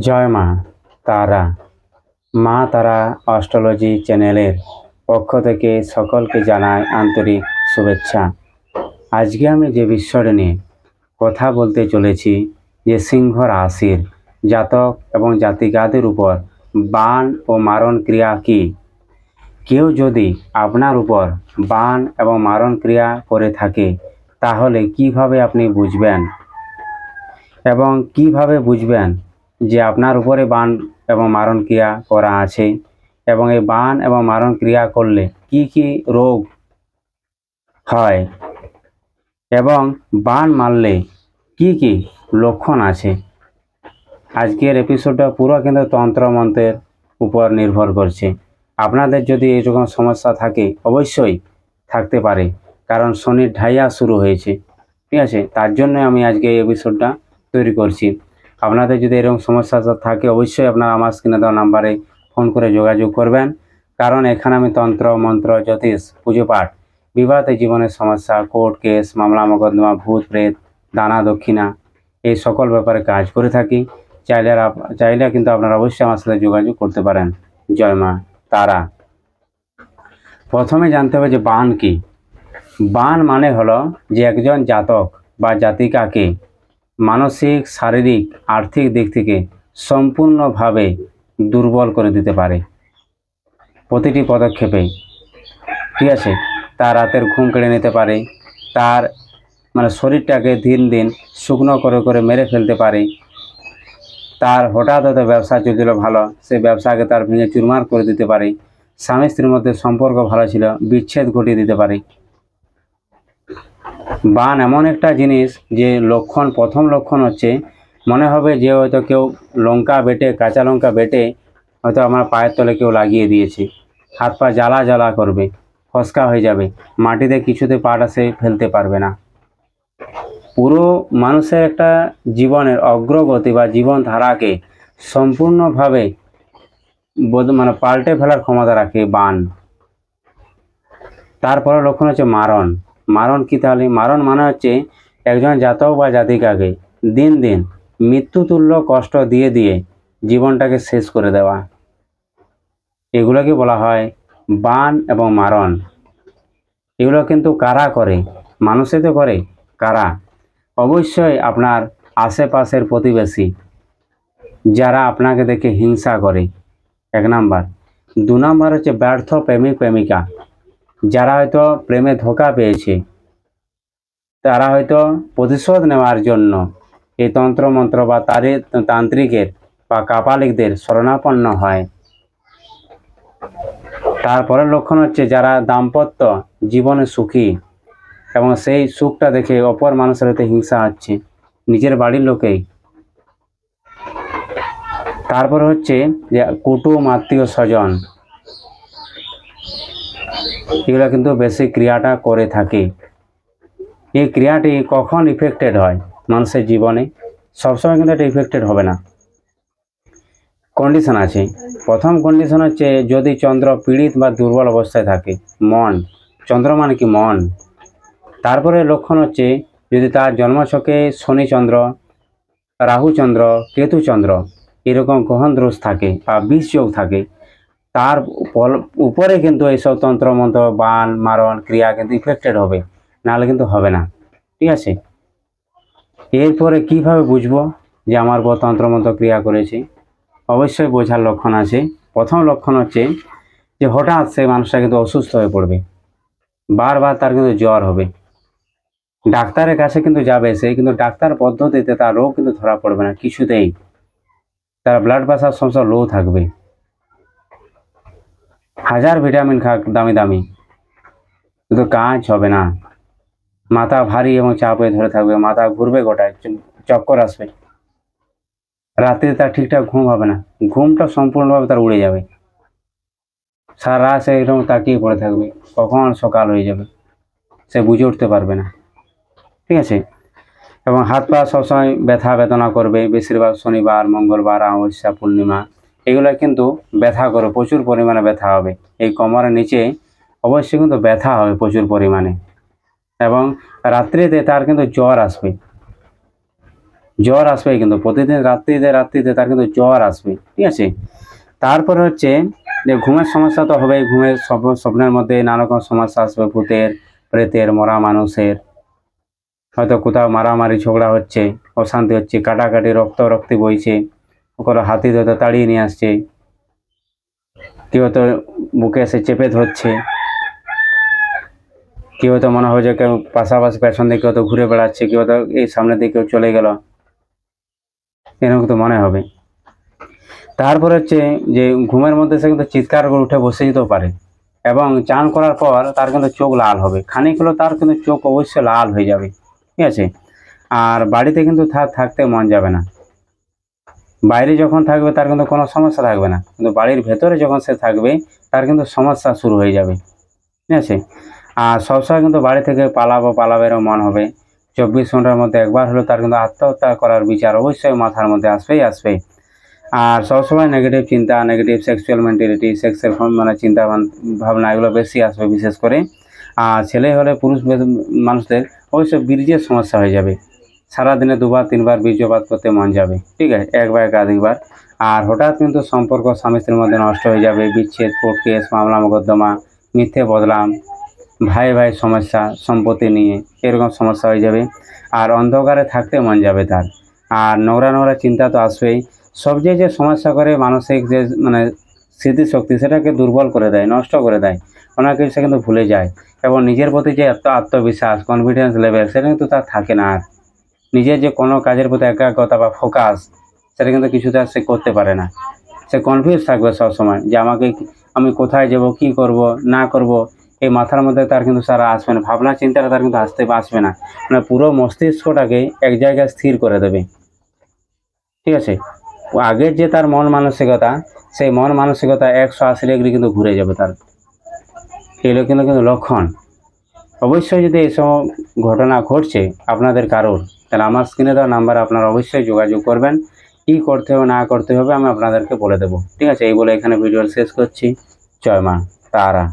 জয় মা, তারা। মা তারা অস্ট্রোলজি চ্যানেলের পক্ষ থেকে সকলকে জানাই আন্তরিক শুভেচ্ছা। আজকে আমি যে বিষয়টা নিয়ে কথা বলতে চলেছি, যে সিংহ রাশির জাতক এবং জাতিকাদের উপর বান ও মারণ ক্রিয়া কী? কেউ যদি আপনার উপর বান এবং মারণ ক্রিয়া করে থাকে, তাহলে কীভাবে আপনি বুঝবেন? এবং কীভাবে বুঝবেন যে আপনার উপরে বান এবং মারণ ক্রিয়া করা আছে এবং এই বান এবং মারণ ক্রিয়া করলে কি কি রোগ হয় এবং বান মারলে কি কি লক্ষণ আছে? আজকের এপিসোডটা পুরো কিন্তু তন্ত্র মন্ত্রের উপর নির্ভর করছে। আপনাদের যদি এরকম সমস্যা থাকে, অবশ্যই থাকতে পারে, কারণ শনির ঢাইয়া শুরু হয়েছে। ঠিক আছে? তার জন্য আমি আজকে এই এপিসোডটা তৈরি করছি। আপনাদের যদি এরকম সমস্যা থাকে, অবশ্যই আপনারা আমার স্ক্রিনে দেওয়া নাম্বারে ফোন করে যোগাযোগ করবেন। কারণ এখানে আমি তন্ত্র, মন্ত্র, জ্যোতিষ, পুজো পাঠ, বিবাহিত জীবনের সমস্যা কোর্ট কেস মামলা, মোকদ্দমা, ভূত, প্রেত, দানা, দক্ষিণা, এই সকল ব্যাপারে কাজ করে থাকি। চাইলে চাইলে কিন্তু আপনারা অবশ্যই আমার সাথে যোগাযোগ করতে পারেন। জয় মা, তারা। প্রথমে জানতে হবে যে বান কি? বান মানে হলো যে একজন জাতক বা জাতিকাকে মানসিক, শারীরিক, আর্থিক দিক থেকে সম্পূর্ণভাবে দুর্বল করে দিতে পারে। প্রতিটি পদক্ষেপেই ঠিক আছে? তার রাতের ঘুম কেড়ে নিতে পারে, তার মানে শরীরটাকে দিন দিন শুকনো করে করে মেরে ফেলতে পারে। তার হঠাৎ হয়তো ব্যবসা চলছিল ভালো সেই ব্যবসাকে তার ভেঙে চুরমার করে দিতে পারে। স্বামী স্ত্রীর মধ্যে সম্পর্ক ভালো ছিল, বিচ্ছেদ ঘটিয়ে দিতে পারে। বান এমন একটা জিনিস যে লক্ষণ, প্রথম লক্ষণ হচ্ছে মনে হবে যে হয়তো কেউ লঙ্কা বেটে, কাঁচা লঙ্কা বেটে হয়তো আমার পায়ের তলে কেউ লাগিয়ে দিয়েছে। হাত পা জ্বালা জ্বালা করবে, ফসকা হয়ে যাবে, মাটিতে কিছুতে পাটা সে ফেলতে পারবে না। পুরো মানুষের একটা জীবনের অগ্রগতি বা জীবনধারাকে সম্পূর্ণভাবে বদ- মানে পাল্টে ফেলার ক্ষমতা রাখে বান। তারপরে লক্ষণ হচ্ছে মারণ। মারণ কি তাহলে? মারণ মানে হচ্ছে একজন জাতক বা জাতিকাকে দিন দিন মৃত্যুতুল্য কষ্ট দিয়ে দিয়ে জীবনটাকে শেষ করে দেওয়া। এগুলোকে বলা হয় বান এবং মারণ। এগুলো কিন্তু কারা করে? মানুষে তো করে। কারা? অবশ্যই আপনার আশেপাশের প্রতিবেশী যারা আপনাকে দেখে হিংসা করে। এক নাম্বার। দু নাম্বার হচ্ছে ব্যর্থ প্রেমিক, প্রেমিকা। যারা হয়তো প্রেমে ধোকা পেয়েছে, তারা হয়তো প্রতিশোধ নেওয়ার জন্য এই তন্ত্রমন্ত্র বা তারে, তান্ত্রিকের বা কাপালিকদের শরণাপন্ন হয়। তারপরের লক্ষণ হচ্ছে যারা দাম্পত্য জীবনে সুখী এবং সেই সুখটা দেখে অপর মানুষের হতে হিংসা হচ্ছে, নিজের বাড়ির লোকেই। তারপর হচ্ছে যে কুটুম আত্মীয় স্বজন এগুলো কিন্তু বেশি ক্রিয়াটা করে থাকে। এই ক্রিয়াটি কখন ইফেক্টেড হয় মানুষের জীবনে? সবসময় কিন্তু এটা ইফেক্টেড হবে না। কন্ডিশন আছে। প্রথম কন্ডিশন হচ্ছে যদি চন্দ্র পীড়িত বা দুর্বল অবস্থায় থাকে, মন চন্দ্র মানে কি মন? তারপরে লক্ষণ হচ্ছে যদি তার জন্মছকে শনিচন্দ্র রাহুচন্দ্র কেতুচন্দ্র এরকম গ্রহণ দোষ থাকে বা বিষ যোগ থাকে তার উপরে কিন্তু এইসব তন্ত্রমন্ত্র বান মারণ, ক্রিয়া কিন্তু ইফেক্টেড হবে। নাহলে কিন্তু হবে না। ঠিক আছে? এরপরে কীভাবে বুঝব যে আমার বউ তন্ত্রমন্ত্র ক্রিয়া করেছে? অবশ্যই বোঝার লক্ষণ আছে। প্রথম লক্ষণ হচ্ছে যে হঠাৎ সেই মানুষটা কিন্তু অসুস্থ হয়ে পড়বে। বারবার তার কিন্তু জ্বর হবে। ডাক্তারের কাছে কিন্তু যাবে সে, কিন্তু ডাক্তার পদ্ধতিতে তার রোগ কিন্তু ধরা পড়বে না, কিছুতেই। তার ব্লাড প্রেশার সমস্যা লো থাকবে। হাজার ভিটামিন খাক, দামি দামি। কিন্তু কাজ হবে না। মাথা ভারী এবং চাপে ধরে থাকবে, মাথা ঘুরবে গোটায় চক্কর আসবে। রাত্রে তার ঠিকঠাক ঘুম হবে না। ঘুমটা সম্পূর্ণভাবে তার উড়ে যাবে। সারা রাত সে এরকম তাকিয়ে পড়ে থাকবে। কখন সকাল হয়ে যাবে, সে বুঝে উঠতে পারবে না। ঠিক আছে? এবং হাত পা সবসময় ব্যথা বেদনা করবে। বেশিরভাগ শনিবার, মঙ্গলবার অমাবস্যা পূর্ণিমা। এগুলো কিন্তু ব্যথা করে, প্রচুর পরিমাণে ব্যথা হবে। এই কোমরের নিচে অবশ্যই কিন্তু ব্যথা হবে প্রচুর পরিমাণে। এবং রাত্রিতে তার কিন্তু জ্বর আসবে। জ্বর আসবে কিন্তু, প্রতিদিন রাত্রিতে রাত্রিতে তার কিন্তু জ্বর আসবে, ঠিক আছে? তারপরে হচ্ছে যে ঘুমের সমস্যা তো হবে ঘুমের স্বপ্নের মধ্যে নানা রকম সমস্যা আসবে, ভূতের, প্রেতের, মরা মানুষের। হয়তো কোথাও মারামারি, ঝগড়া হচ্ছে, অশান্তি হচ্ছে, কাটাকাটি, রক্ত, রক্তি বইছে। ওগুলো হাতি হয়তো তাড়িয়ে নিয়ে আসছে। কেউ হয়তো বুকে এসে চেপে ধরছে। কেউ হয়তো মনে হয় যে কেউ পাশাপাশি পেছন দিকে হয়তো ঘুরে বেড়াচ্ছে, কেউ হয়তো এই সামনের দিকে কেউ চলে গেল। এরকম তো মনে হবে। তারপর হচ্ছে যে ঘুমের মধ্যে সে কিন্তু চিৎকার করে উঠে বসে যেতেও পারে এবং চান করার পর তার কিন্তু চোখ লাল হবে। খানিক হলেও তার কিন্তু চোখ অবশ্যই লাল হয়ে যাবে। ঠিক আছে? আর বাড়িতে কিন্তু থাকতে মন যাবে না। বাইরে যখন থাকবে, তার কিন্তু কোনো সমস্যা থাকবে না। কিন্তু বাড়ির ভেতরে যখন সে থাকবে, তার কিন্তু সমস্যা শুরু হয়ে যাবে। ঠিক আছে? আর সবসময় কিন্তু বাড়ি থেকে পালাবো, পালাবেরও মন হবে। চব্বিশ ঘণ্টার মধ্যে একবার হলেও তার কিন্তু আত্মহত্যা করার বিচার অবশ্যই মাথার মধ্যে আসবেই আসবেই। আর সবসময় নেগেটিভ চিন্তা নেগেটিভ সেক্সুয়াল মেন্টালিটি সেক্সের মানে চিন্তা ভাব- ভাবনা এগুলো বেশি আসবে বিশেষ করে। আর ছেলে হলে পুরুষ মানুষদের অবশ্যই বীর্যের সমস্যা হয়ে যাবে। সারাদিনে দুবার, তিনবার বীর্যপাত করতে মন যাবে, ঠিক আছে? একবার একাধিকবার। আর হঠাৎ কিন্তু সম্পর্ক স্বামী স্ত্রীর মধ্যে নষ্ট হয়ে যাবে, বিচ্ছেদ, কোর্ট কেস, মামলা, মোকদ্দমা, মিথ্যে বদলাম ভাই ভাই সমস্যা, সম্পত্তি নিয়ে এরকম সমস্যা হয়ে যাবে। আর অন্ধকারে থাকতে মন যাবে তার। আর নোংরা নোংরা চিন্তা তো আসবেই। সবচেয়ে যে সমস্যা করে মানসিক যে মানে স্মৃতিশক্তি, সেটাকে দুর্বল করে দেয়, নষ্ট করে দেয়। অনেক কিছু সে কিন্তু ভুলে যায়। এবং নিজের প্রতি যে এত আত্মবিশ্বাস কনফিডেন্স লেভেল সেটা কিন্তু তার থাকে না আর। নিজের যে কোনো কাজের প্রতি একাগ্রতা বা ফোকাস সেটা কিন্তু কিছুতে আর সে করতে পারে না। সে কনফিউজ থাকবে সবসময় যে আমাকে আমি কোথায় যাব, কি করব, না করব, এই মাথার মধ্যে তার কিন্তু সারা আসবে না। ভাবনা, চিন্তাটা তার কিন্তু আসতে আসবে না। মানে পুরো মস্তিষ্কটাকে এক জায়গায় স্থির করে দেবে। ঠিক আছে? আগের যে তার মন মানসিকতা, সেই মন মানসিকতা একশো আশি ডিগ্রি কিন্তু ঘুরে যাবে তার। এগুলো কিন্তু কিন্তু লক্ষণ। অবশ্যই যদি এইসব ঘটনা ঘটছে আপনাদের কারোর, তাহলে আমার স্ক্রিনে দেওয়া নাম্বার আপনারা অবশ্যই যোগাযোগ করবেন। কী করতে হবে, না করতে হবে, আমি আপনাদেরকে বলে দেবো। ঠিক আছে, এই বলে এখানে ভিডিও শেষ করছি। জয় মা, তারা।